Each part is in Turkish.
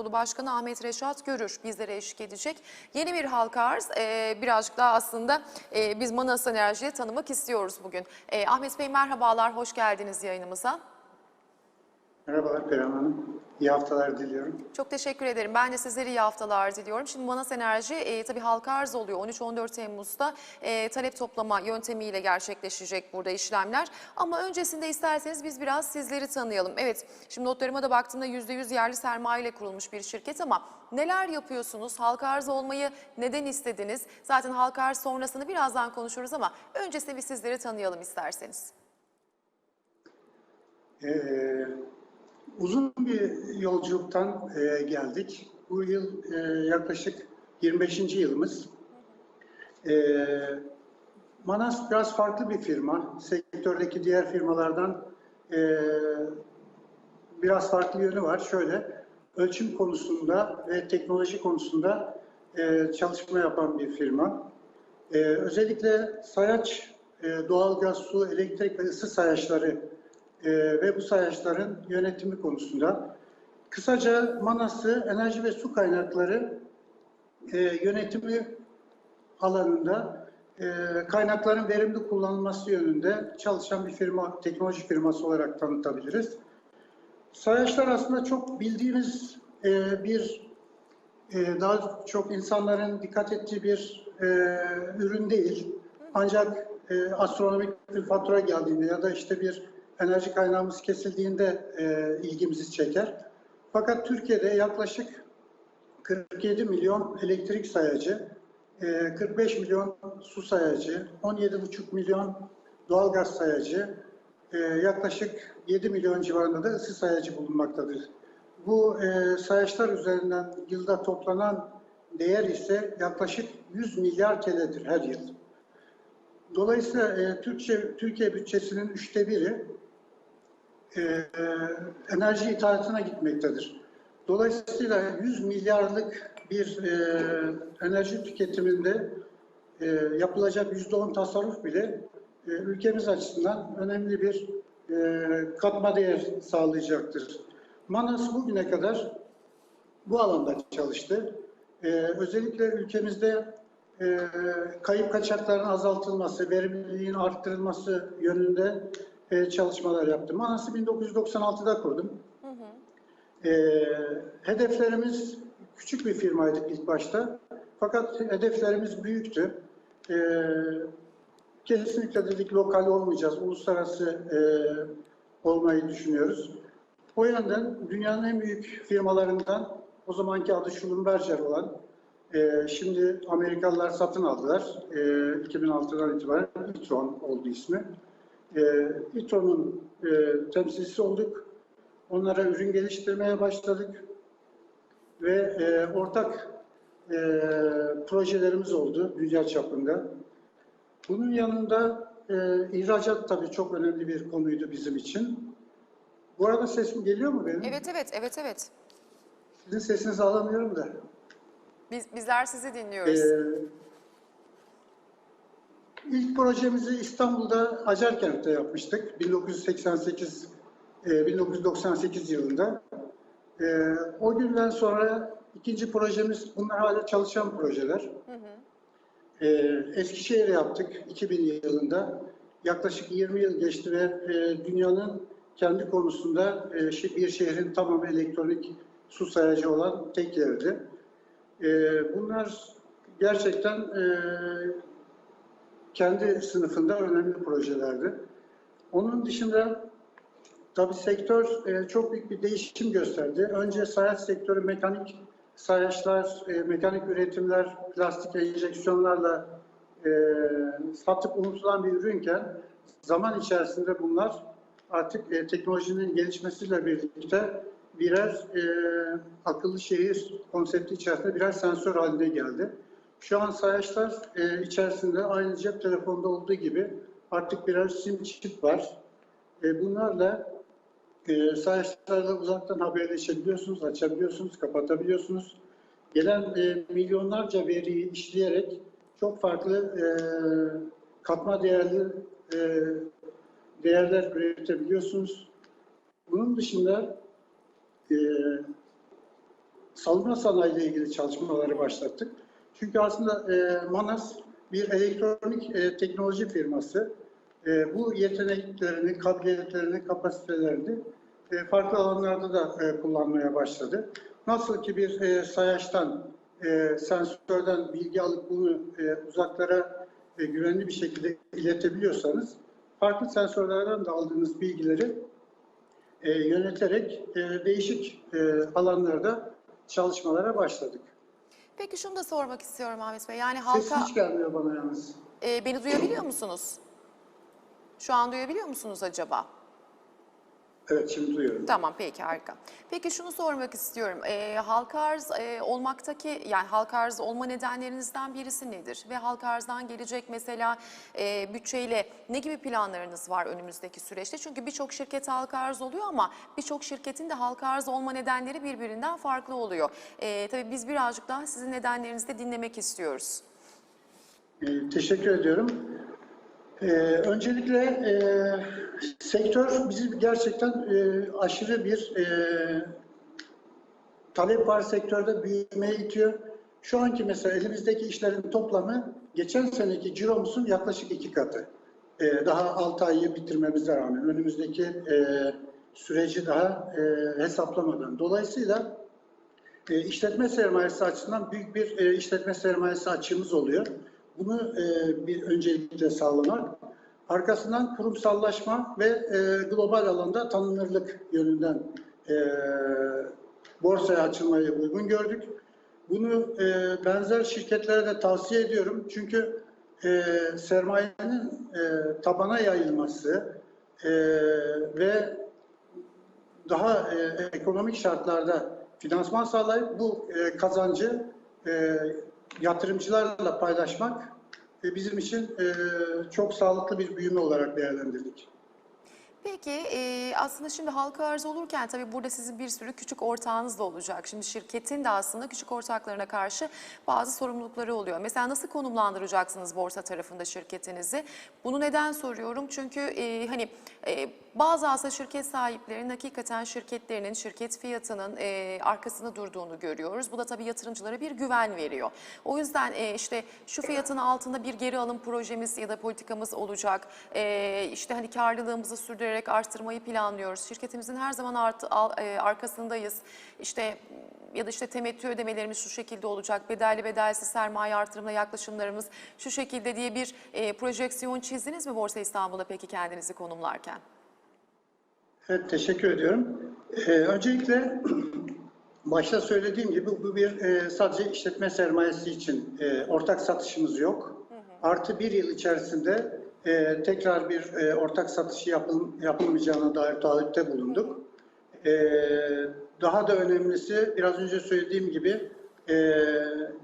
Kurulu Başkanı Ahmet Reşat Görür bizlere eşlik edecek. Yeni bir halka arz e, birazcık daha aslında e, biz Manas Enerji'yi tanımak istiyoruz bugün. E, Ahmet Bey merhabalar, hoş geldiniz yayınımıza. Merhabalar Perihan Hanım. İyi haftalar diliyorum. Çok teşekkür ederim. Ben de sizlere iyi haftalar diliyorum. Şimdi Manas Enerji e, tabii halka arz oluyor. 13-14 Temmuz'da e, talep toplama yöntemiyle gerçekleşecek burada işlemler. Ama öncesinde isterseniz biz biraz sizleri tanıyalım. Evet, şimdi notlarıma da baktığımda %100 yerli sermaye ile kurulmuş bir şirket ama neler yapıyorsunuz? Halka arz olmayı neden istediniz? Zaten halka arz sonrasını birazdan konuşuruz ama öncesinde bir sizleri tanıyalım isterseniz. Ee, uzun bir yolculuktan e, geldik. Bu yıl e, yaklaşık 25. yılımız. E, Manas biraz farklı bir firma. Sektördeki diğer firmalardan e, biraz farklı yönü var. Şöyle, ölçüm konusunda ve teknoloji konusunda e, çalışma yapan bir firma. E, özellikle sayaç, e, doğalgaz, su, elektrik ve ısı sayaçları e, ve bu sayaçların yönetimi konusunda. Kısaca Manas'ı enerji ve su kaynakları e, yönetimi alanında e, kaynakların verimli kullanılması yönünde çalışan bir firma, teknoloji firması olarak tanıtabiliriz. Sayaçlar aslında çok bildiğimiz e, bir e, daha çok insanların dikkat ettiği bir e, ürün değil. Ancak e, astronomik bir fatura geldiğinde ya da işte bir enerji kaynağımız kesildiğinde e, ilgimizi çeker. Fakat Türkiye'de yaklaşık 47 milyon elektrik sayacı, e, 45 milyon su sayacı, 17,5 milyon doğalgaz sayacı, e, yaklaşık 7 milyon civarında da ısı sayacı bulunmaktadır. Bu e, sayaçlar üzerinden yılda toplanan değer ise yaklaşık 100 milyar TL'dir her yıl. Dolayısıyla e, Türkçe, Türkiye bütçesinin üçte biri e, enerji ithalatına gitmektedir. Dolayısıyla 100 milyarlık bir e, enerji tüketiminde e, yapılacak %10 tasarruf bile e, ülkemiz açısından önemli bir e, katma değer sağlayacaktır. Manas bugüne kadar bu alanda çalıştı. E, özellikle ülkemizde e, kayıp kaçakların azaltılması, verimliliğin arttırılması yönünde e, çalışmalar yaptım. Manas'ı 1996'da kurdum. Hı hı. E, hedeflerimiz küçük bir firmaydık ilk başta. Fakat hedeflerimiz büyüktü. E, kesinlikle dedik lokal olmayacağız, uluslararası e, olmayı düşünüyoruz. O yönden dünyanın en büyük firmalarından o zamanki adı Schlumberger olan e, şimdi Amerikalılar satın aldılar. E, 2006'dan itibaren Itron oldu ismi. E, İTRO'nun e, temsilcisi olduk. Onlara ürün geliştirmeye başladık. Ve e, ortak e, projelerimiz oldu dünya çapında. Bunun yanında e, ihracat tabii çok önemli bir konuydu bizim için. Bu arada sesim geliyor mu benim? Evet, evet, evet, evet. Sizin sesinizi alamıyorum da. Biz, bizler sizi dinliyoruz. Ee, ilk projemizi İstanbul'da Acarkent'te yapmıştık. 1988 e, 1998 yılında. E, o günden sonra ikinci projemiz bunlar hala çalışan projeler. Hı hı. E, Eskişehir'e yaptık 2000 yılında. Yaklaşık 20 yıl geçti ve e, dünyanın kendi konusunda e, bir şehrin tamamı elektronik su sayacı olan tek yerdi. E, bunlar gerçekten e, kendi sınıfında önemli projelerdi. Onun dışında tabii sektör e, çok büyük bir değişim gösterdi. Önce sayaç sektörü mekanik sayaçlar, e, mekanik üretimler, plastik enjeksiyonlarla e, satıp unutulan bir ürünken zaman içerisinde bunlar artık e, teknolojinin gelişmesiyle birlikte birer e, akıllı şehir konsepti içerisinde birer sensör haline geldi. Şu an sayaçlar e, içerisinde aynı cep telefonunda olduğu gibi artık birer sim çip var. E, bunlarla e, sayaçlarla uzaktan haberleşebiliyorsunuz, açabiliyorsunuz, kapatabiliyorsunuz. Gelen e, milyonlarca veriyi işleyerek çok farklı e, katma değerli e, değerler üretebiliyorsunuz. Bunun dışında e, savunma sanayi ilgili çalışmaları başlattık. Çünkü aslında e, Manas bir elektronik e, teknoloji firması. E, bu yeteneklerini, kabiliyetlerini, kapasitelerini e, farklı alanlarda da e, kullanmaya başladı. Nasıl ki bir e, sayaçtan, e, sensörden bilgi alıp bunu e, uzaklara e, güvenli bir şekilde iletebiliyorsanız, farklı sensörlerden de aldığınız bilgileri e, yöneterek e, değişik e, alanlarda çalışmalara başladık. Peki şunu da sormak istiyorum Ahmet Bey. Yani Ses halka hiç gelmiyor bana yalnız. e, beni duyabiliyor musunuz? Şu an duyabiliyor musunuz acaba? Evet şimdi duyuyorum. Tamam peki harika. Peki şunu sormak istiyorum. E, halka arz e, olmaktaki yani halka arz olma nedenlerinizden birisi nedir? Ve halka arzdan gelecek mesela e, bütçeyle ne gibi planlarınız var önümüzdeki süreçte? Çünkü birçok şirket halka arz oluyor ama birçok şirketin de halka arz olma nedenleri birbirinden farklı oluyor. E, tabii biz birazcık daha sizin nedenlerinizi de dinlemek istiyoruz. Ee, teşekkür ediyorum. Ee, öncelikle e, sektör bizi gerçekten e, aşırı bir e, talep var sektörde büyümeye itiyor. Şu anki mesela elimizdeki işlerin toplamı geçen seneki ciromuzun yaklaşık iki katı. Ee, daha 6 ayı bitirmemize rağmen önümüzdeki e, süreci daha e, hesaplamadan. Dolayısıyla e, işletme sermayesi açısından büyük bir e, işletme sermayesi açığımız oluyor. Bunu e, bir öncelikle sağlamak. Arkasından kurumsallaşma ve e, global alanda tanınırlık yönünden e, borsaya açılmayı uygun gördük. Bunu e, benzer şirketlere de tavsiye ediyorum. Çünkü e, sermayenin e, tabana yayılması e, ve daha e, ekonomik şartlarda finansman sağlayıp bu e, kazancı e, yatırımcılarla paylaşmak e, bizim için e, çok sağlıklı bir büyüme olarak değerlendirdik. Peki e, aslında şimdi halka arz olurken tabii burada sizin bir sürü küçük ortağınız da olacak. Şimdi şirketin de aslında küçük ortaklarına karşı bazı sorumlulukları oluyor. Mesela nasıl konumlandıracaksınız borsa tarafında şirketinizi? Bunu neden soruyorum? Çünkü e, hani e, bazı aslında şirket sahiplerinin hakikaten şirketlerinin şirket fiyatının e, arkasında durduğunu görüyoruz. Bu da tabii yatırımcılara bir güven veriyor. O yüzden e, işte şu fiyatın altında bir geri alım projemiz ya da politikamız olacak. E, işte hani karlılığımızı sürdürerek arttırmayı planlıyoruz. Şirketimizin her zaman artı, al- e, arkasındayız. İşte ya da işte temettü ödemelerimiz şu şekilde olacak, bedelli bedelsiz sermaye artırımına yaklaşımlarımız şu şekilde diye bir e, projeksiyon çizdiniz mi Borsa İstanbul'da peki kendinizi konumlarken? Evet, teşekkür ediyorum. Ee, öncelikle başta söylediğim gibi bu bir e, sadece işletme sermayesi için e, ortak satışımız yok. Artı bir yıl içerisinde e, tekrar bir e, ortak satışı yapıl, yapılmayacağına dair taahhütte bulunduk. E, daha da önemlisi biraz önce söylediğim gibi e,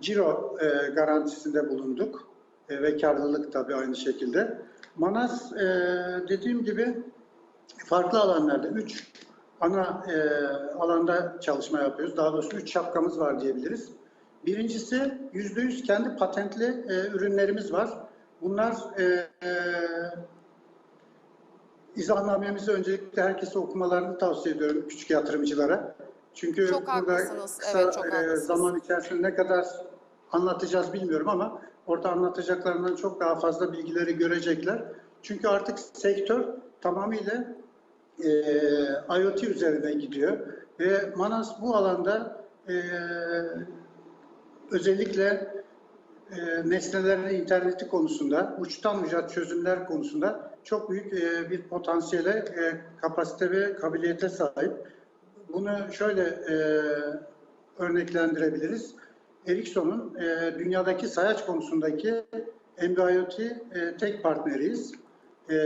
ciro e, garantisinde bulunduk E, ve karlılık tabii aynı şekilde. Manas e, dediğim gibi farklı alanlarda üç ana e, alanda çalışma yapıyoruz. Daha doğrusu üç şapkamız var diyebiliriz. Birincisi yüzde yüz kendi patentli e, ürünlerimiz var. Bunlar e, e, izahnamemizi öncelikle herkese okumalarını tavsiye ediyorum küçük yatırımcılara. Çünkü Çok burada kısa Evet, çok e, zaman içerisinde ne kadar anlatacağız bilmiyorum ama orada anlatacaklarından çok daha fazla bilgileri görecekler. Çünkü artık sektör tamamıyla e, IoT üzerine gidiyor ve Manas bu alanda e, özellikle e, nesnelerin interneti konusunda, uçtan uca çözümler konusunda çok büyük e, bir potansiyele, e, kapasite ve kabiliyete sahip. Bunu şöyle e, örneklendirebiliriz. Ericsson'un e, dünyadaki sayaç konusundaki MBIoT e, tek partneriyiz. E,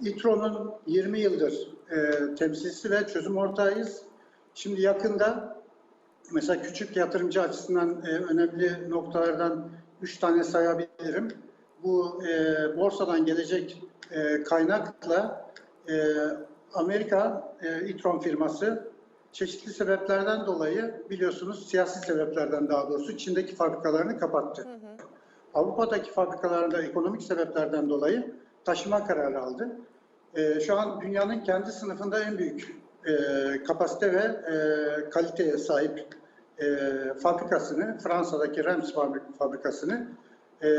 İTRO'nun 20 yıldır e, temsilcisi ve çözüm ortağıyız. Şimdi yakında mesela küçük yatırımcı açısından e, önemli noktalardan üç tane sayabilirim. Bu e, borsadan gelecek e, kaynakla e, Amerika e, İtron firması çeşitli sebeplerden dolayı biliyorsunuz siyasi sebeplerden daha doğrusu Çin'deki fabrikalarını kapattı. Avrupa'daki fabrikalarında ekonomik sebeplerden dolayı taşıma kararı aldı. E, şu an dünyanın kendi sınıfında en büyük e, kapasite ve e, kaliteye sahip e, fabrikasını, Fransa'daki fabrik- fabrikasını e,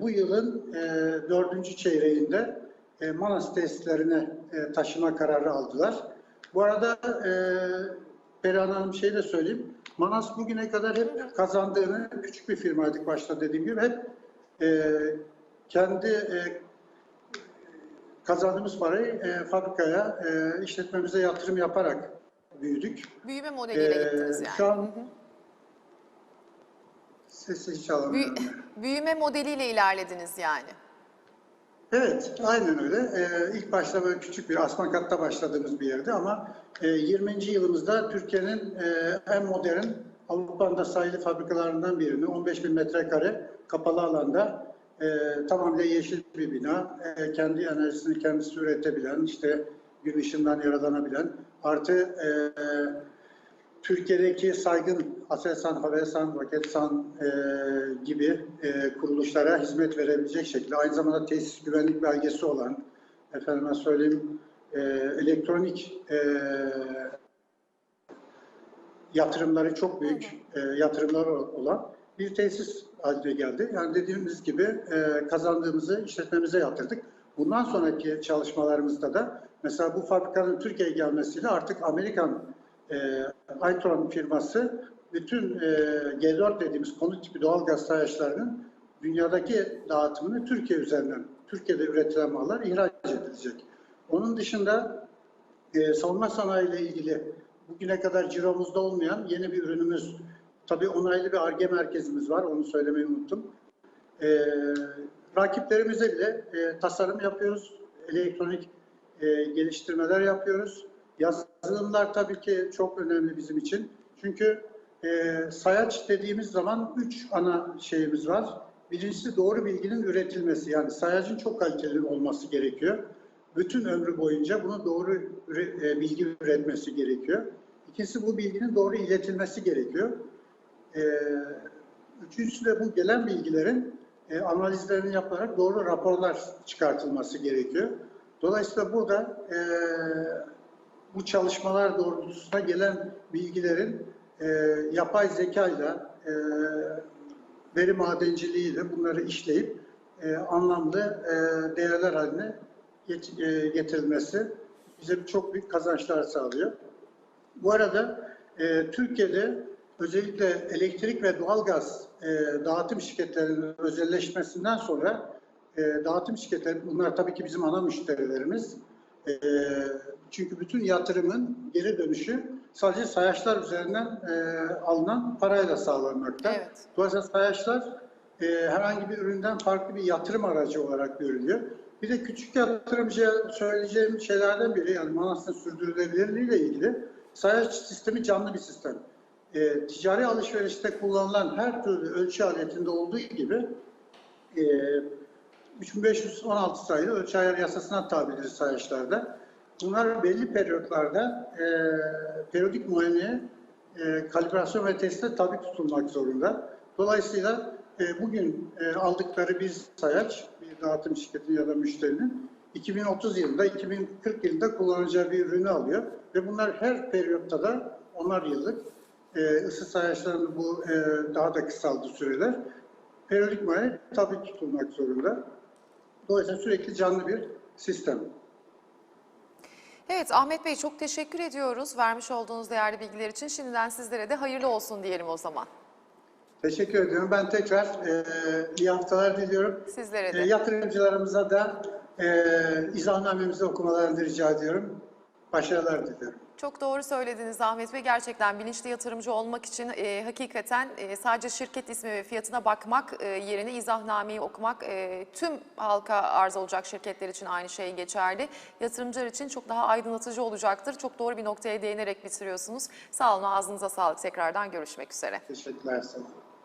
bu yılın e, dördüncü çeyreğinde e, Manas tesislerine e, taşıma kararı aldılar. Bu arada e, Perihan Hanım şey de söyleyeyim. Manas bugüne kadar hep kazandığını küçük bir firmaydık başta dediğim gibi hep e, kendi e, kazandığımız parayı e, fabrikaya, e, işletmemize yatırım yaparak büyüdük. Büyüme modeliyle Ee, gittiniz yani. Şu an sesi hiç alamıyorum. Büyü- büyüme modeliyle ilerlediniz yani. Evet, aynen öyle. Ee, ilk başta böyle küçük bir asma katta başladığımız bir yerdi ama e, 20. yılımızda Türkiye'nin e, en modern Avrupa'nın da sayılı fabrikalarından birini 15 bin metrekare kapalı alanda e, tamamıyla yeşil bir bina, e, kendi enerjisini kendisi üretebilen, işte gün ışığından yararlanabilen, artı e, Türkiye'deki saygın Aselsan, Havelsan, Roketsan e, gibi e, kuruluşlara hizmet verebilecek şekilde aynı zamanda tesis güvenlik belgesi olan, efendime söyleyeyim e, elektronik e, yatırımları çok büyük e, yatırımlar olan bir tesis haline geldi. Yani dediğimiz gibi e, kazandığımızı işletmemize yatırdık. Bundan sonraki çalışmalarımızda da mesela bu fabrikanın Türkiye'ye gelmesiyle artık Amerikan e, Itron firması bütün e, G4 dediğimiz konut tipi doğal gaz sayaçlarının dünyadaki dağıtımını Türkiye üzerinden, Türkiye'de üretilen mallar ihraç edilecek. Onun dışında e, savunma sanayi ile ilgili bugüne kadar ciromuzda olmayan yeni bir ürünümüz, tabii onaylı bir ARGE merkezimiz var, onu söylemeyi unuttum. E, rakiplerimize bile e, tasarım yapıyoruz, elektronik e, geliştirmeler yapıyoruz. Yazılımlar tabii ki çok önemli bizim için. Çünkü e, sayaç dediğimiz zaman üç ana şeyimiz var. Birincisi doğru bilginin üretilmesi. Yani sayacın çok kaliteli olması gerekiyor. Bütün ömrü boyunca bunu doğru üre- e, bilgi üretmesi gerekiyor. İkincisi bu bilginin doğru iletilmesi gerekiyor. E, üçüncüsü de bu gelen bilgilerin e, analizlerinin yapılarak doğru raporlar çıkartılması gerekiyor. Dolayısıyla burada e, bu çalışmalar doğrultusunda gelen bilgilerin e, yapay zekayla, e, veri madenciliğiyle bunları işleyip e, anlamlı e, değerler haline get- e, getirilmesi bize çok büyük kazançlar sağlıyor. Bu arada e, Türkiye'de özellikle elektrik ve doğalgaz e, dağıtım şirketlerinin özelleşmesinden sonra e, dağıtım şirketleri, bunlar tabii ki bizim ana müşterilerimiz. E, çünkü bütün yatırımın geri dönüşü sadece sayaçlar üzerinden e, alınan parayla sağlanmakta. Evet. Dolayısıyla sayaçlar e, herhangi bir üründen farklı bir yatırım aracı olarak görülüyor. Bir de küçük yatırımcıya söyleyeceğim şeylerden biri yani Manas'ın sürdürülebilirliği ile ilgili sayaç sistemi canlı bir sistem. E, ticari alışverişte kullanılan her türlü ölçü aletinde olduğu gibi e, 3516 sayılı ölçü ayar yasasına tabidir sayaçlarda. Bunlar belli periyotlarda e, periyodik muayeneye, e, kalibrasyon ve teste tabi tutulmak zorunda. Dolayısıyla e, bugün e, aldıkları bir sayaç, bir dağıtım şirketinin ya da müşterinin 2030 yılında, 2040 yılında kullanacağı bir ürünü alıyor. Ve bunlar her periyotta da onar yıllık e, ısı sayaçlarının bu e, daha da kısaldı süreler. Periyodik muayene tabi tutulmak zorunda. Dolayısıyla sürekli canlı bir sistem. Evet Ahmet Bey çok teşekkür ediyoruz vermiş olduğunuz değerli bilgiler için. Şimdiden sizlere de hayırlı olsun diyelim o zaman. Teşekkür ediyorum. Ben tekrar e, iyi haftalar diliyorum. Sizlere de. E, yatırımcılarımıza da e, izahnamemizi okumalarını rica ediyorum. Başarılar diliyorum. Çok doğru söylediniz Ahmet Bey. Gerçekten bilinçli yatırımcı olmak için e, hakikaten e, sadece şirket ismi ve fiyatına bakmak e, yerine izahnnameyi okumak e, tüm halka arz olacak şirketler için aynı şey geçerli. Yatırımcılar için çok daha aydınlatıcı olacaktır. Çok doğru bir noktaya değinerek bitiriyorsunuz. Sağ olun ağzınıza sağlık. Tekrardan görüşmek üzere. Teşekkürler.